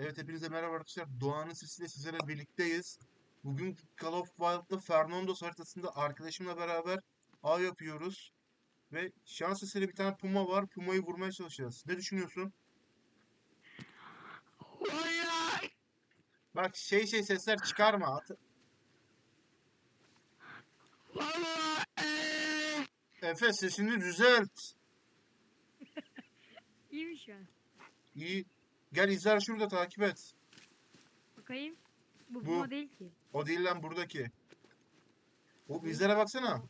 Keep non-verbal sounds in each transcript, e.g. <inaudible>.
Evet hepinize merhaba arkadaşlar. Doğan'ın sesiyle sizlerle birlikteyiz. Bugün Call of Wild'da Fernandos haritasında arkadaşımla beraber av yapıyoruz. Ve şans eseri bir tane puma var. Puma'yı vurmaya çalışacağız. Ne düşünüyorsun? Bak şey şey sesler çıkarma. At- eee. Efe sesini düzelt. <laughs> İyiymiş şu an. İyi. Gel izler şurada takip et. Bakayım. Bu Bu- bu değil ki. O değil lan buradaki. O izlere baksana.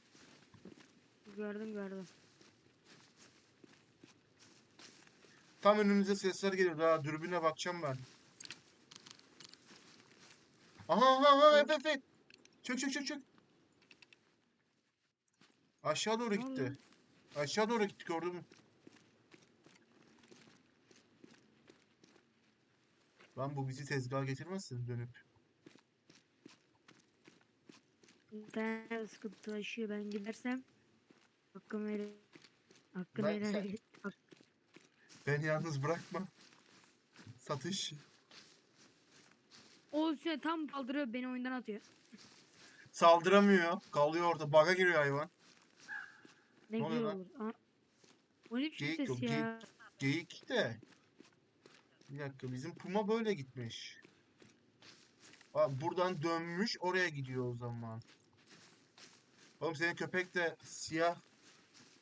Gördüm gördüm. Tam önümüze sesler geliyor. Daha dürbüne bakacağım ben. Aha aha aha Efe Efe. Çök çök çök çök. Aşağı doğru Ne gitti. oluyor? Aşağı doğru gitti gördün Lan bu bizi tezgaha getirmezsin dönüp. Sen sıkıntılaşıyor ben gidersem. Hakkımı helal. Hakkını Ben-. Hak- Beni yalnız bırakma. Satış. O üstüne tam kaldırıyor beni oyundan atıyor. Saldıramıyor. Kalıyor orada. Baga giriyor hayvan. Ne Ne oluyor güzel lan? olur. Aa, O ne biçim Geyik ses yok, ya. Geyik de. Bir dakika bizim Puma böyle gitmiş. Aa, buradan dönmüş oraya gidiyor o zaman. Oğlum senin köpek de siyah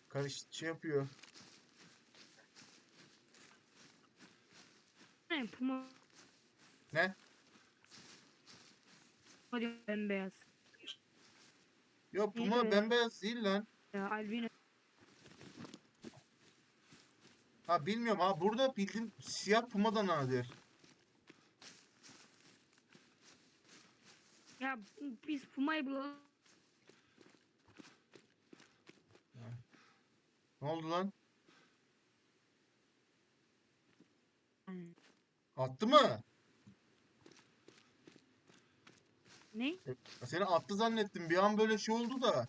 karış şey yapıyor. Ne puma. Ne? Hadi bembeyaz. Yok Puma Evet. bembeyaz değil lan. Ya albino. Ha bilmiyorum ha burada bildiğim siyah Puma da nadir. Ya biz pumayı bulalım. Ne oldu lan? Attı mı? Ne? Seni attı zannettim. Bir an böyle şey oldu da.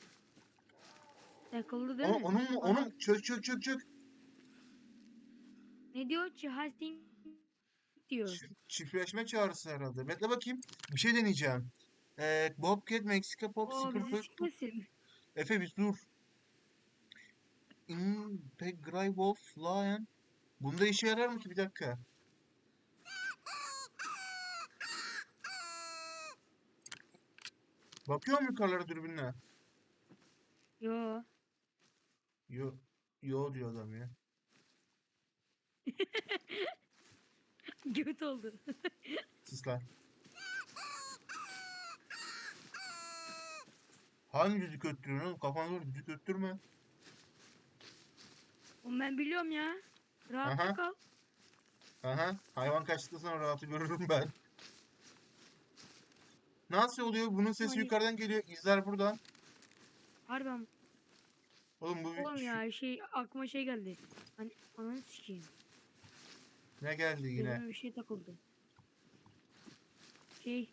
Takıldı değil Onun, mi? onun, Aha. onun çök çök çök çök. Ne diyor? Cihazing diyor. Çi- Çiftleşme çağrısı herhalde. Bekle bakayım. Bir şey deneyeceğim. Ee, Bobcat Mexica Pop Oo bizi 0 sikmesin. Efe bir dur. Integrate Wolf Lion. Bunda işe yarar mı ki? Bir dakika. Bakıyor mu yukarılara dürbünle? Yo. Yo, yo diyor adam ya. <laughs> Göt oldu. Sus lan. Hangi düdük öttürüyorsun oğlum? Kafana doğru düdük öttürme. Oğlum ben biliyorum ya. Rahatta Aha. kal. Aha, hayvan kaçtıktan sonra rahatı görürüm ben. Nasıl oluyor? Bunun sesi Hani- yukarıdan geliyor. İzler buradan. Harbiden. Oğlum bu Oğlum ya şey aklıma şey geldi. Hani ananı sikeyim. Ne geldi yine? Gözüme bir şey takıldı. Şey.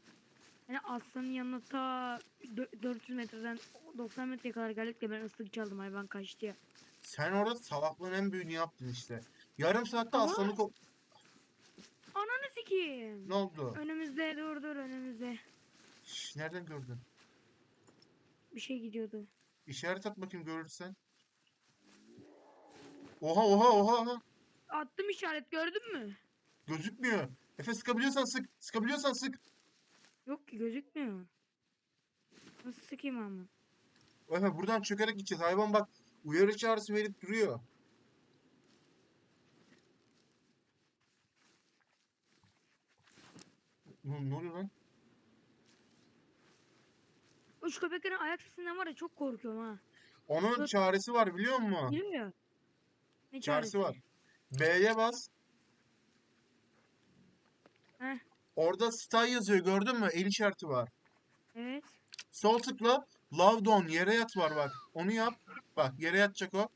Hani aslanın yanına ta dö- 400 metreden 90 metreye kadar geldik de ben ıslık çaldım hayvan kaçtı ya. Sen orada salaklığın en büyüğünü yaptın işte. Yarım saatte Ama- aslanı ko- Ananı sikeyim. Ne oldu? Önümüzde dur dur önümüzde. Şş, nereden gördün? Bir şey gidiyordu. İşaret at bakayım görürsen. Oha oha oha oha. Attım işaret gördün mü? Gözükmüyor. Efe sıkabiliyorsan sık. Sıkabiliyorsan sık. Yok ki gözükmüyor. Nasıl sıkayım ama? Efe buradan çökerek gideceğiz. Hayvan bak uyarı çağrısı verip duruyor. Ne, ne oluyor lan? O şu köpeklerin ayak sesinden var ya çok korkuyorum ha. Onun Dur. çaresi var biliyor musun? Biliyor ya. Ne Çaresi var. B'ye bas. Heh. Orada stay yazıyor gördün mü? El işareti var. Evet. Sol tıkla. Love down yere yat var bak. Onu yap. Bak yere yatacak o.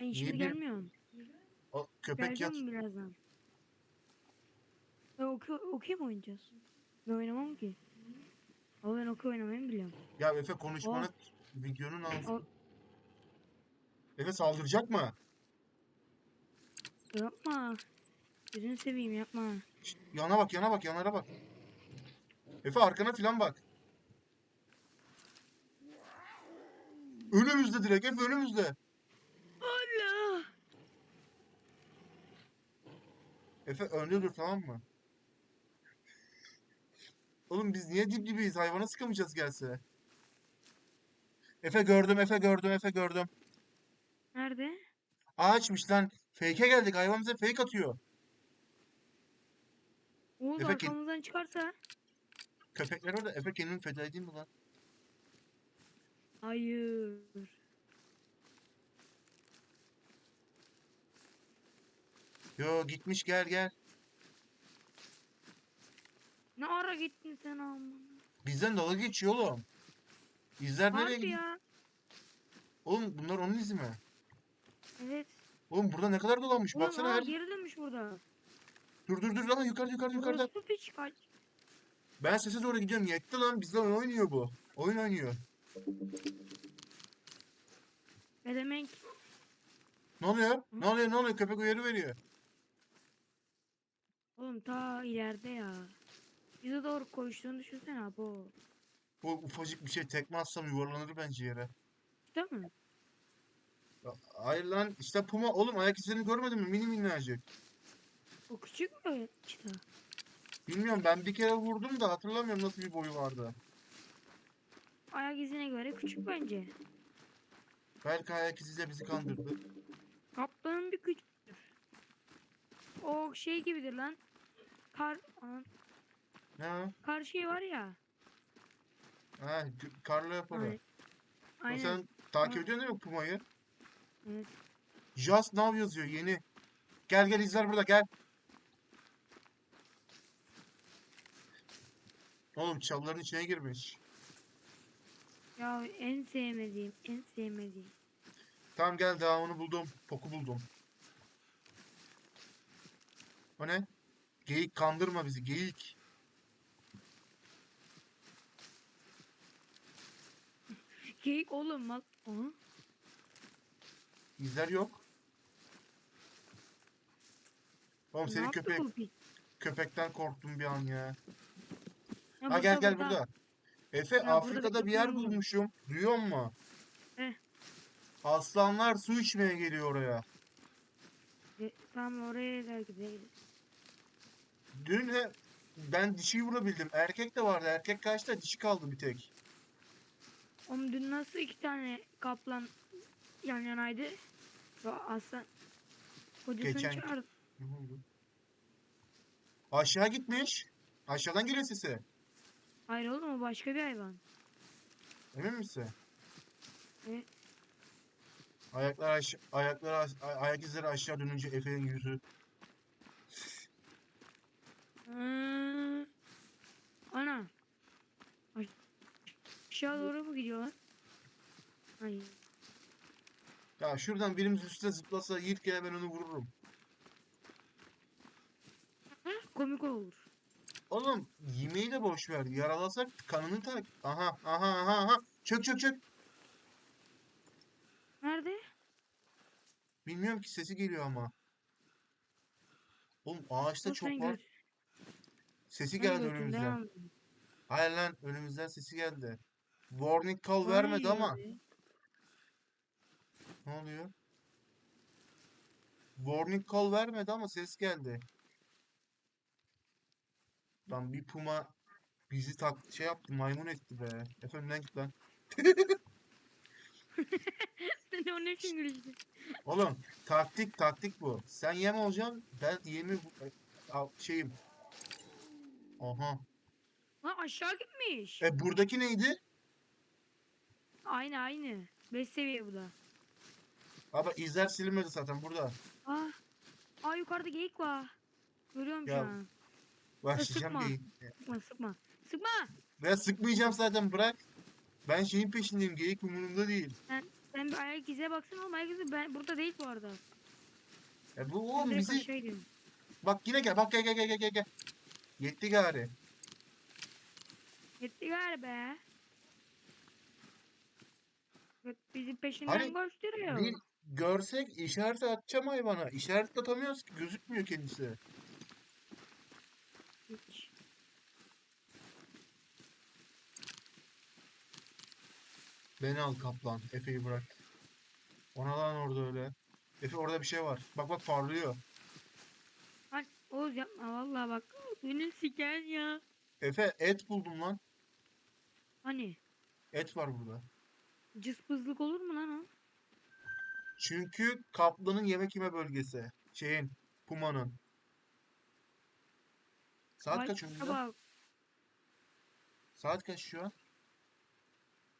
Ben şimdi gelmiyorum. O köpek yat. Geleceğim birazdan. Ya okey, okey mi oynayacağız? Ben oynamam ki. Ama ben okey oynamayı biliyorum. Ya Efe konuşmanı videonun. O- Efe saldıracak mı? Yapma. Gözünü seveyim yapma. Şşt, yana bak yana bak yanlara bak. Efe arkana filan bak. Önümüzde direkt Efe önümüzde. Allah. Efe önde dur tamam mı? Oğlum biz niye dip dibiyiz? Hayvana sıkamayacağız gelse. Efe gördüm, Efe gördüm, Efe gördüm. Nerede? Ağaçmış lan. Fake'e geldik. Hayvan bize fake atıyor. Oğuz Efe ki- arkamızdan çıkarsa. Köpekler orada. Efe kendini feda edeyim mi lan? Hayır. Yo gitmiş gel gel. Ne ara gittin sen aman. Bizden dalga geçiyor oğlum. İzler nereye Harbi gidiyor? ya. Oğlum bunlar onun izi mi? Evet. Oğlum burada ne kadar dolanmış. Oğlum Baksana aa, her... geri dönmüş burada. Dur dur dur lan yukarıda yukarıda yukarıda. Orospu piç kaç. Ben sese doğru gidiyorum. Yetti lan. Bizden oynuyor bu. Oyun oynuyor. Ne demek? Ne oluyor? Ne oluyor? Ne oluyor? Köpek uyarı veriyor. Oğlum ta ileride ya. Bize doğru koştuğunu düşünsene abi o. Bu ufacık bir şey tekme atsam yuvarlanır bence yere. Değil mi? Ya, Hayır lan işte puma oğlum ayak izlerini görmedin mi? Mini minnacık. O küçük mü çıta? Bilmiyorum ben bir kere vurdum da hatırlamıyorum nasıl bir boyu vardı. Ayak izine göre küçük bence. Belki ayak iziyle bizi kandırdı. Kaplanın bir küçük. O şey gibidir lan. Kar, Aman, O? kar şey var ya. Ha, gö- karlı yaparı. Aynen. Sen takip Ha. ediyorsun değil mi Puma'yı? Evet. Just Now yazıyor yeni. Gel gel izler burada gel. Oğlum çalıların içine girmiş. Ya en sevmediğim, en sevmediğim. Tamam gel devamını buldum. Poku buldum. O ne? Geyik kandırma bizi geyik. Geyik oğlum. Aha. İzler yok. Oğlum Ne senin yaptı köpek köpekten korktum bir an ya. Ha, Ha gel gel burada. Efe burada Afrika'da bir bir yer bulmuşum. Duyuyor musun? Eh. Aslanlar su içmeye geliyor oraya. E, tamam oraya da gideriz. Dün he, ben dişiyi vurabildim. Erkek de vardı. Erkek kaçta? Dişi kaldı bir tek. Oğlum dün nasıl iki tane kaplan yan yanaydı? Ve aslan kocasını Geçen- çağırdı. Aşağı gitmiş. Aşağıdan geliyor sesi. Hayır oğlum o başka bir hayvan. Emin misin? Evet. Ayaklar aş ayaklar aş- ay- ayak izleri aşağı dönünce Efe'nin yüzü. Hı. Ana. Aşağı doğru mu gidiyorlar? Hayır. Ya şuradan birimiz üstüne zıplasa Yiğit ben onu vururum. Komik olur. Oğlum yemeği de boş ver. Yaralasak kanını tak. Aha aha aha aha. Çök çök çök. Nerede? Bilmiyorum ki sesi geliyor ama. Oğlum ağaçta Dur çok var. gör. Sesi geldi önümüzden. Hayır lan önümüzden sesi geldi. Warning call vermedi ama. Ne oluyor? Warning call vermedi ama ses geldi. Lan bir puma bizi tak şey yaptı maymun etti be. Efe önünden git lan. Sen <laughs> o ne İngilizce? Oğlum taktik taktik bu. Sen yem olacaksın ben yemi e, al, şeyim. Aha. Lan aşağı gitmiş. E buradaki neydi? Aynı aynı. 5 seviye bu da. Abi izler silinmedi zaten burada. Ah. Aa yukarıda geyik var. Görüyorum Ya, şu an. Başlayacağım sıkma. değil. Sıkma sıkma. Sıkma. Ben sıkmayacağım zaten bırak. Ben şeyin peşindeyim. Geyik umurumda değil. Sen bir ayak ize baksana oğlum ayak izi ben burada değil bu arada. E bu oğlum direkt bizi aşağı gidiyorum. Bak yine gel. Bak gel gel gel gel gel. Yetti gari. Yetti galiba. Bak bizi peşinden Hani koşturuyor. Bir, görsek işaret atacağım hayvana. İşaret atamıyoruz ki gözükmüyor kendisi. Hiç. Beni al kaplan. Efe'yi bırak. Ona lan orada öyle. Efe orada bir şey var. Bak bak parlıyor. Ay Oğuz yapma vallahi bak. Beni siken ya. Efe et buldum lan. Hani Et var burada. Cıspızlık olur mu lan o? Çünkü kaplanın yemek yeme bölgesi. Şeyin, pumanın. Saat Ay, kaç önünde? bak. Saat kaç şu an?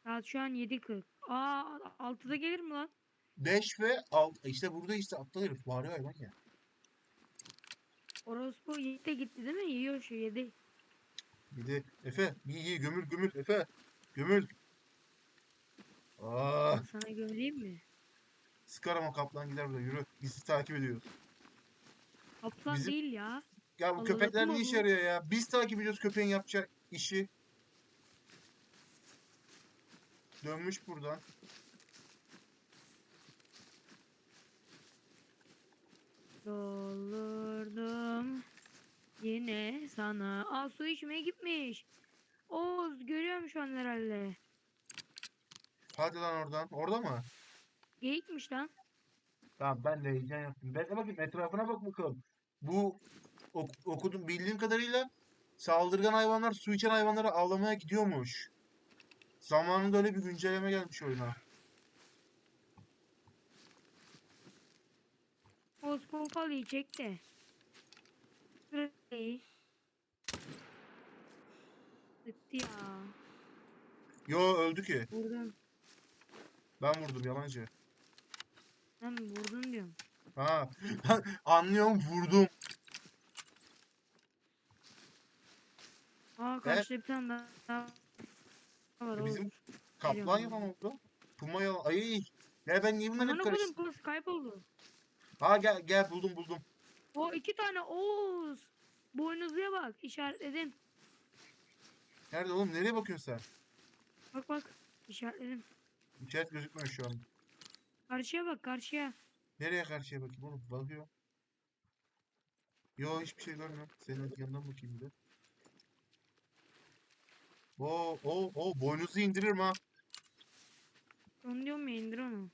Saat şu an 7.40. Aa 6'da gelir mi lan? 5 ve 6. İşte burada işte aptal herif. Bağırıyor hayvan ya. Orospu 7'de gitti değil mi? Yiyor şu 7. Bir de Efe, iyi iyi gömül gömül Efe. Gömül. Aa, Sana gömüleyim mi? sıkar ama kaplan gider burada yürü. Bizi takip ediyor. Kaplan Bizim- değil ya. Ya bu Allah'ım köpekler ne işe bu- yarıyor ya? Biz takip ediyoruz köpeğin yapacağı işi. Dönmüş buradan. Doldurdum yine sana. Aa su içmeye gitmiş. Oğuz görüyorum şu an herhalde. Hadi lan oradan. Orada mı? Geyikmiş lan. Tamam ben de heyecan yaptım. Ben de bakayım etrafına bak bakalım. Bu ok- okudum bildiğim kadarıyla saldırgan hayvanlar su içen hayvanları avlamaya gidiyormuş. Zamanında öyle bir güncelleme gelmiş oyuna. Oğuz pompalıyı çek de. Sıktı ya. Yo öldü ki. Vurdum. Ben vurdum yalancı. Ben vurdum diyorum. Ha <laughs> anlıyorum vurdum. Aa karşıda bir tane daha- daha var. Bizim kaplan Geliyorum. yalan oldu. Puma yalan. Ay ya ben niye bunları Aman hep okudum karıştırdım? kız kayboldu. Ha gel gel buldum buldum. O iki tane Oğuz. Boynuzluya bak işaretledim. Nerede oğlum nereye bakıyorsun sen? Bak bak işaretledim. İçerit gözükmüyor şu an. Karşıya bak karşıya. Nereye karşıya bakayım oğlum? Bakıyorum. Yo hiçbir şey görmüyorum. Senin yanından bakayım bir de. Oo, o, o boynuzu indiririm ha. Onu diyorum ya indir onu.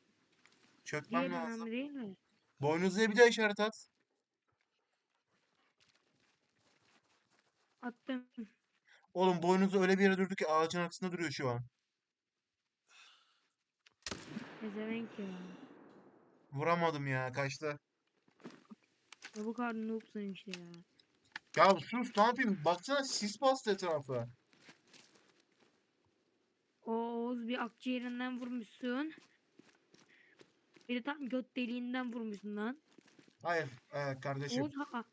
Çökmem Diğer lazım. önemli değil mi? Boynuzuya bir daha işaret at. Attım. Oğlum boynuzu öyle bir yere durdu ki ağacın arkasında duruyor şu an. Ezevenk ya. Vuramadım ya kaçtı. Ya bu kadar noobsun işte ya. Ya sus ne yapayım? Baksana sis bastı etrafa. O Oğuz bir akciğerinden vurmuşsun. Bir de tam göt deliğinden vurmuşsun lan. Hayır e, kardeşim. Oğuz ha.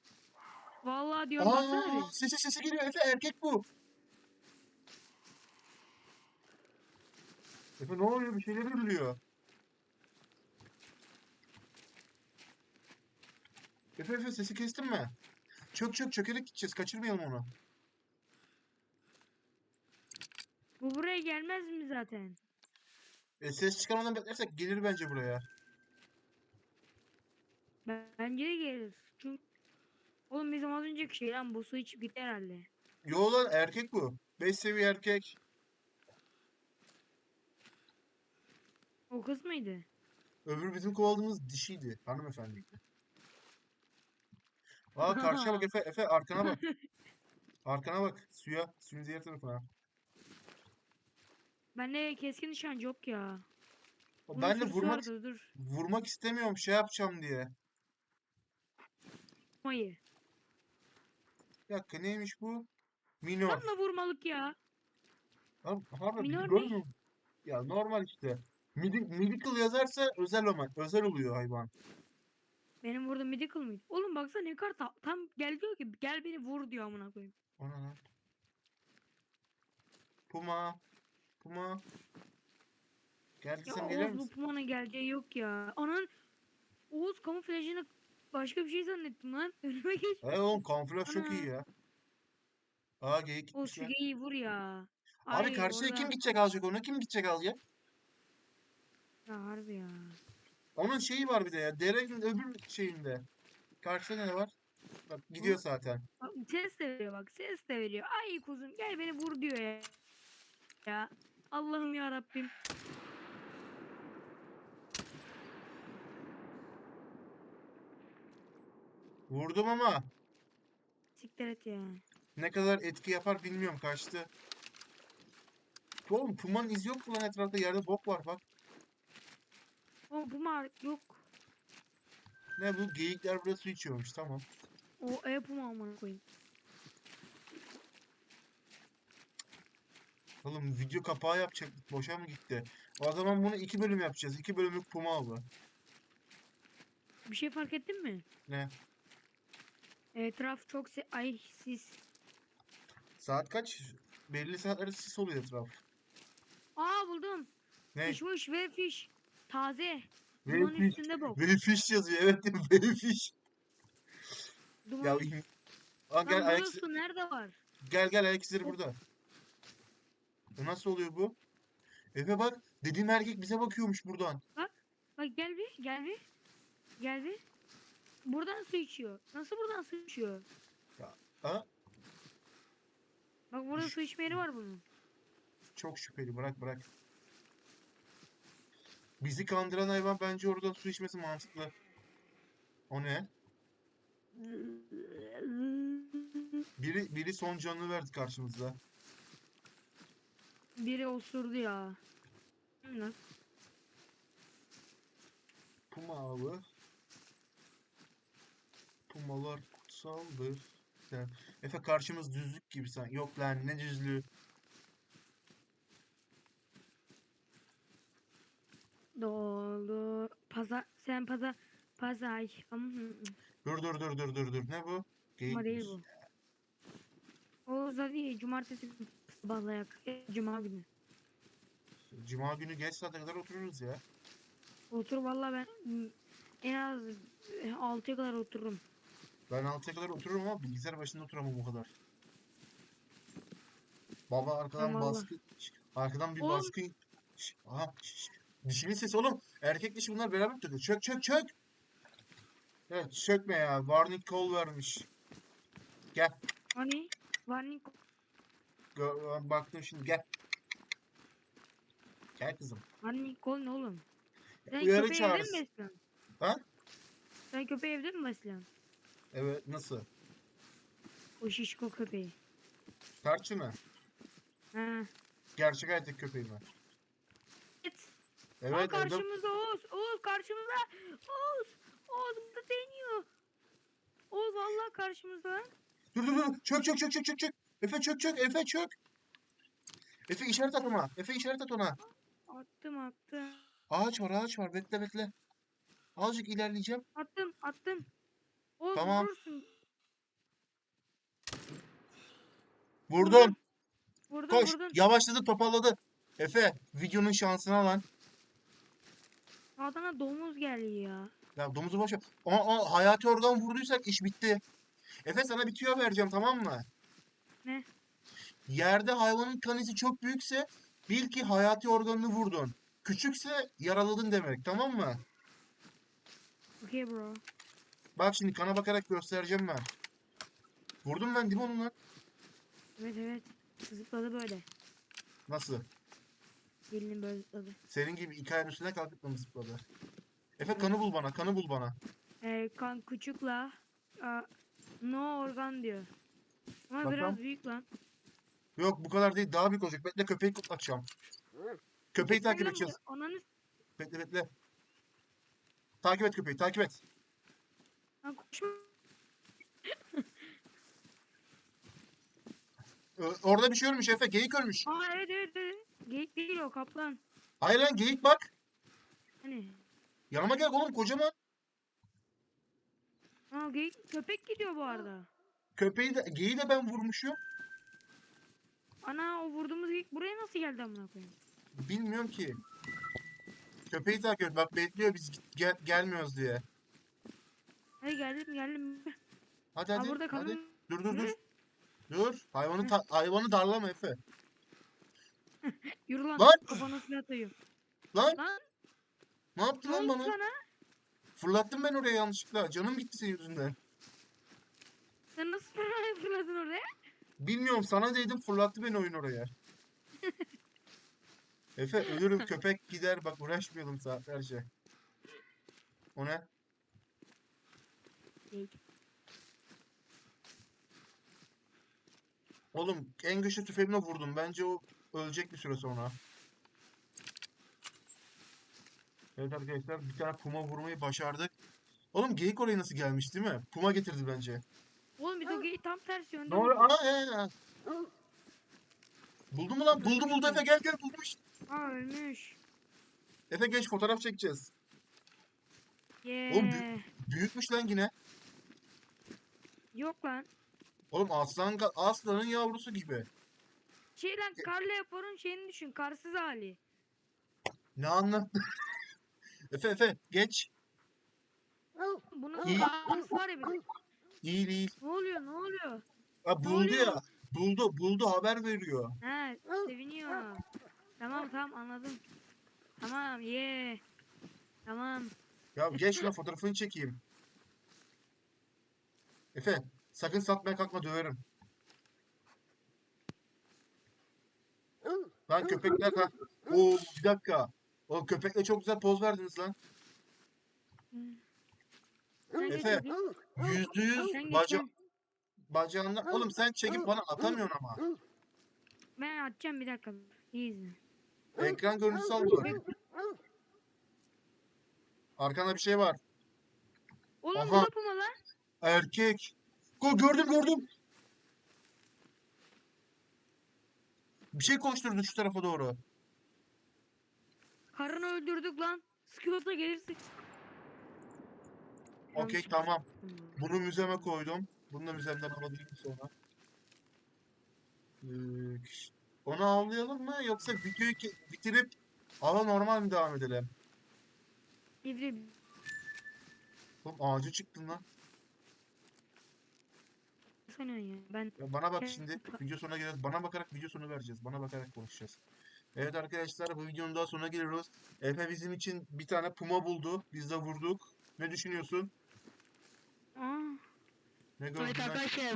Vallahi diyorum baksana Aa, sesi sesi geliyor Efe erkek bu. Efe ne oluyor bir şeyler ürülüyor. Efe Efe sesi kestin mi? Çök çök çökerek gideceğiz kaçırmayalım onu. Bu buraya gelmez mi zaten? E, ses çıkarmadan beklersek gelir bence buraya. Bence de gelir. Çünkü Oğlum bizim az önceki şey lan bu su içip gitti herhalde. Yo lan erkek bu. 5 seviye erkek. O kız mıydı? Öbür bizim kovaladığımız dişiydi. Hanımefendiydi. Aa <laughs> karşıya bak Efe. Efe arkana bak. <laughs> Arkana bak. Suya. Suyun diğer tarafına. Bende keskin nişancı yok ya. Bunun Ben de sürüsü vurmak vardı, dur. vurmak istemiyorum şey yapacağım diye. Mayı. Bir dakika neymiş bu? Minor. Tam da vurmalık ya. Abi, harbi Minor ne? görmüyor musun? Ya normal işte. Midi, medical yazarsa özel ama özel oluyor hayvan. Benim burada medical mıydı? Oğlum baksana ne ta- tam gel diyor ki gel beni vur diyor amına koyayım. Ona lan. Puma. Puma. Gel Ya desem gelir Oğuz bu misin? Puma'nın geleceği yok ya. Anan Oğuz kamuflajını başka bir şey zannettim lan. <laughs> Önüme geç. Hey oğlum kamuflaj çok iyi ya. Aa geyik Oğuz gitmiş şu ya. geyiği vur ya. Abi Ay, karşıya kim orada- gidecek alacak onu? Kim gidecek alacak? Ya harbi ya. Onun şeyi var bir de ya. Derenin öbür şeyinde. Karşıda ne var? Bak gidiyor zaten. Bak, ses de veriyor bak ses de veriyor. Ay kuzum gel beni vur diyor ya. Ya Allah'ım ya Rabbim. Vurdum ama Siktir et ya. ne kadar etki yapar bilmiyorum kaçtı. Oğlum Puma'nın izi yok mu lan etrafta yerde bok var bak. O bu mar yok. Ne bu geyikler burada su içiyormuş tamam. O e bu amına koyayım. Oğlum video kapağı yapacaktık boşa mı gitti? O zaman bunu iki bölüm yapacağız. İki bölümlük Puma avı. Bir şey fark ettin mi? Ne? Etraf çok se ay sis. Saat kaç? Belli saatlerde sis oluyor etraf. Aa buldum. Ne? Fishmuş ve fish. Taze. Dumanın fish. üstünde bok. Ve fish yazıyor evet değil mi? <laughs> Ya Aa, gel ayak burası nerede var? gel gel ayak izleri burada. O nasıl oluyor bu? Efe bak dediğim erkek bize bakıyormuş buradan. Bak gel bir gel bir. Gel bir. Buradan su içiyor. Nasıl buradan su içiyor? Ha? Bak burada su içme yeri var bunun. Çok şüpheli bırak bırak. Bizi kandıran hayvan bence oradan su içmesi mantıklı. O ne? Biri biri son canını verdi karşımızda. Biri osurdu ya. Lan. Puma avı. Pumalar kutsaldır. Efe karşımız düzlük gibi sen. Yok lan ne düzlüğü. Dolu. Pazar. Sen pazar. Pazar. Dur dur dur dur dur dur. Ne bu? Geyik ama değil bu. O zaten cumartesi sabahlayak. E, Cuma günü. Cuma günü geç saate kadar otururuz ya. Otur vallahi ben en az 6'ya kadar otururum. Ben 6'ya kadar otururum ama bilgisayar başında oturamam o kadar. Baba arkadan baskı... Arkadan bir Oğlum. baskı... Şş, Aha. şş, Dişinin sesi oğlum. Erkek dişi bunlar beraber tutuyor. Çök çök çök. Evet çökme ya. Warning call vermiş. Gel. Hani? Warning. Gö- ben baktım şimdi gel. Gel kızım. Warning call ne oğlum? Sen Uyarı köpeği evde mi besliyorsun? Ha? Sen köpeği evde mi besliyorsun? Evet nasıl? O şişko köpeği. Tarçı mı? Ha. Gerçek hayattaki köpeğim ben. Evet. Aa, karşımızda Oğuz. Oğuz karşımızda. Oğuz. Oğuz burada deniyor. Oğuz vallahi karşımızda. Dur dur dur. Çök çök çök çök çök çök. Efe çök çök. Efe çök. Efe işaret at ona. Efe işaret at ona. Attım attım. Ağaç var ağaç var. Bekle bekle. Azıcık ilerleyeceğim. Attım attım. Oğuz Tamam. vurursun. Vurdum. Vurdun Koş. vurdun. Yavaşladı toparladı. Efe videonun şansına lan. Adana domuz geldi ya. Domuzu boş ver. O, o hayati organ vurduysak iş bitti. Efe sana bir tüyo vereceğim tamam mı? Ne? Yerde hayvanın kanisi çok büyükse bil ki hayati organını vurdun. Küçükse yaraladın demek tamam mı? Okay bro. Bak şimdi kana bakarak göstereceğim ben. Vurdum ben değil mi onu lan? Evet evet. Zıpladı böyle. Nasıl? Gelinin böyle zıpladı. Senin gibi iki ayağın üstüne kalkıp mı zıpladı? Efe kanı bul bana, kanı bul bana. Ee, kan küçükla aa, no organ diyor. Ama Bakalım. biraz büyük lan. Yok bu kadar değil, daha büyük olacak. Bekle köpeği kutlatacağım. Köpeği takip bu- edeceğiz. Ananı Bekle bekle. Takip et köpeği, takip et. Koşma. Ö- Orada bir şey ölmüş Efe, geyik ölmüş. Aa evet o kaplan. Hayır lan geyik bak. Hani. Yanıma gel oğlum kocaman. Aa geyik köpek gidiyor bu arada. Köpeği de, geyiği de ben vurmuşum. Ana o vurduğumuz geyik buraya nasıl geldi amına koyayım? Bilmiyorum ki. Köpeği takip et, bak bekliyor biz gel, gelmiyoruz diye. Hadi geldim geldim. Hadi hadi, burada hadi. Dur dur dur. Dur. Hayvanı hayvanı darlama Efe. <laughs> Yürü lan. Lan! Kafana silah atayım. Lan Lan ne yaptın ne lan oldu bana? sana? Fırlattım ben oraya yanlışlıkla. Canım gitti senin yüzünden. Sen nasıl fırladın oraya? Bilmiyorum sana dedim fırlattı beni oyun oraya. <laughs> Efe ölürüm köpek gider bak uğraşmayalım saatlerce. O ne? Oğlum en güçlü tüfeğimle vurdum. Bence o ölecek bir süre sonra. Evet arkadaşlar bir tane puma vurmayı başardık. Oğlum geyik oraya nasıl gelmiş değil mi? Puma getirdi bence. Oğlum biz o geyiği tam tersi yönde Ne oluyor? Ana ee. Buldun mu lan? Buldu buldu Efe gel gel buldum işte. Aa ölmüş. Efe geç fotoğraf çekeceğiz. Yeee. Oğlum Büyükmüş lan yine. Yok lan. Oğlum aslan aslanın yavrusu gibi. Şey lan karlı yaparın şeyini düşün. Karsız hali. Ne anlattın? <laughs> Efe Efe geç. Bunun İyi. karlısı var ya bir de. İyi değil. Ne oluyor ne oluyor? Ha buldu oluyor? ya. Buldu buldu haber veriyor. He seviniyor. Tamam tamam anladım. Tamam ye. Tamam. Ya geç şuna fotoğrafını çekeyim. Efe sakın satmaya kalkma döverim. Lan köpekler ha. Oo bir dakika. O köpekle çok güzel poz verdiniz lan. Efe. Yüzde yüz baca bacağından. Oğlum sen çekip bana atamıyorsun ama. Ben atacağım bir dakika. İyi izle. Ekran görüntüsü alıyor. Arkanda bir şey var. Oğlum Aha. bu da puma lan. Erkek. Go gördüm gördüm. Bir şey koşturdu şu tarafa doğru. Karını öldürdük lan. Sıkıyorsa gelirsin. Okey tamam. yaptım. Bunu müzeme koydum. Bunu da müzemden alabilirim sonra. Ee, onu avlayalım mı yoksa videoyu bitirip ava normal mi devam edelim? İdri Oğlum ağacı çıktın lan. Sanıyorsun ya. Ben Ya bana bak şimdi video sonuna geleceğiz. Bana bakarak video sonu vereceğiz. Bana bakarak konuşacağız. Evet arkadaşlar bu videonun daha sonuna geliyoruz. Efe bizim için bir tane puma buldu. Biz de vurduk. Ne düşünüyorsun? Aa. Ne Evet arkadaşlar.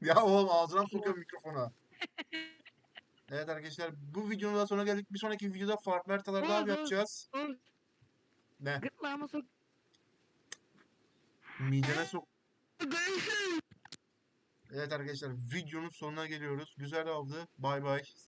Ya oğlum ağzına sokuyorum mikrofona. Evet arkadaşlar bu videonun daha sonuna geldik. Bir sonraki videoda farklı haritalar daha Oldu. yapacağız. Oğlum Ne? gırtlağıma sok. Mideme sok. Evet arkadaşlar videonun sonuna geliyoruz. Güzel avdı. Bay bay.